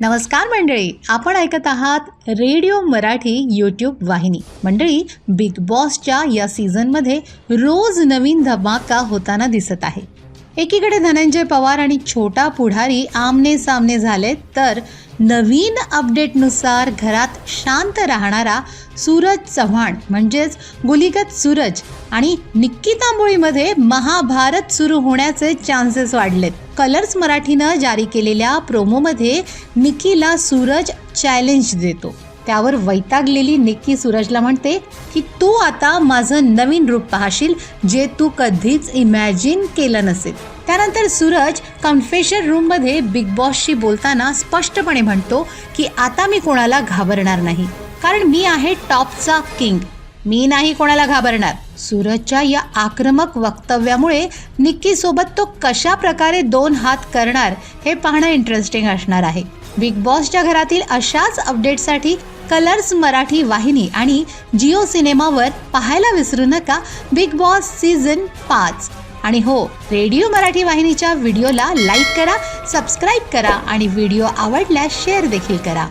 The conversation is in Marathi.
नमस्कार मंडळी आपण ऐकत आहात रेडिओ मराठी यूट्यूब वाहिनी. मंडळी बिग बॉसच्या या सीझनमध्ये रोज नवीन धमाका होताना दिसत आहे. एकीकडे धनंजय पवार आणि छोटा पुढारी आमने सामने झाले तर नवीन अपडेटनुसार घरात शांत राहणारा सूरज चव्हाण म्हणजेच गुलिगत सूरज आणि निक्की तांबोळीमध्ये महाभारत सुरू होण्याचे चान्सेस वाढलेत. कलर्स मराठीनं जारी केलेल्या प्रोमोमध्ये निकीला सूरज चॅलेंज देतो. त्यावर वैतागलेली निक्की सूरजला म्हणते की तू आता माझं नवीन रूप पाहशील जे तू कधीच इमॅजिन केलं नसेल. त्यानंतर सूरज कन्फेशन रूममध्ये बिग बॉसशी बोलताना स्पष्टपणे म्हणतो की आता मी कोणाला घाबरणार नाही. कारण मी आहे टॉपचा किंग. मी नाही कोणाला घाबरणार. सूरजच्या या आक्रमक वक्तव्यामुळे निक्की सोबत तो कशा प्रकारे दोन हात करणार हे पाहणं इंटरेस्टिंग असणार आहे. बिग बॉसच्या घरातील अशाच अपडेटसाठी कलर्स मराठी वाहिनी आणि जिओ सिनेमावर पाहायला विसरू नका. बिग बॉस सीझन पाच. आणि हो रेडिओ मराठी वाहिनीच्या व्हिडिओला लाईक करा सबस्क्राईब करा आणि व्हिडिओ आवडल्यास शेअर देखील करा.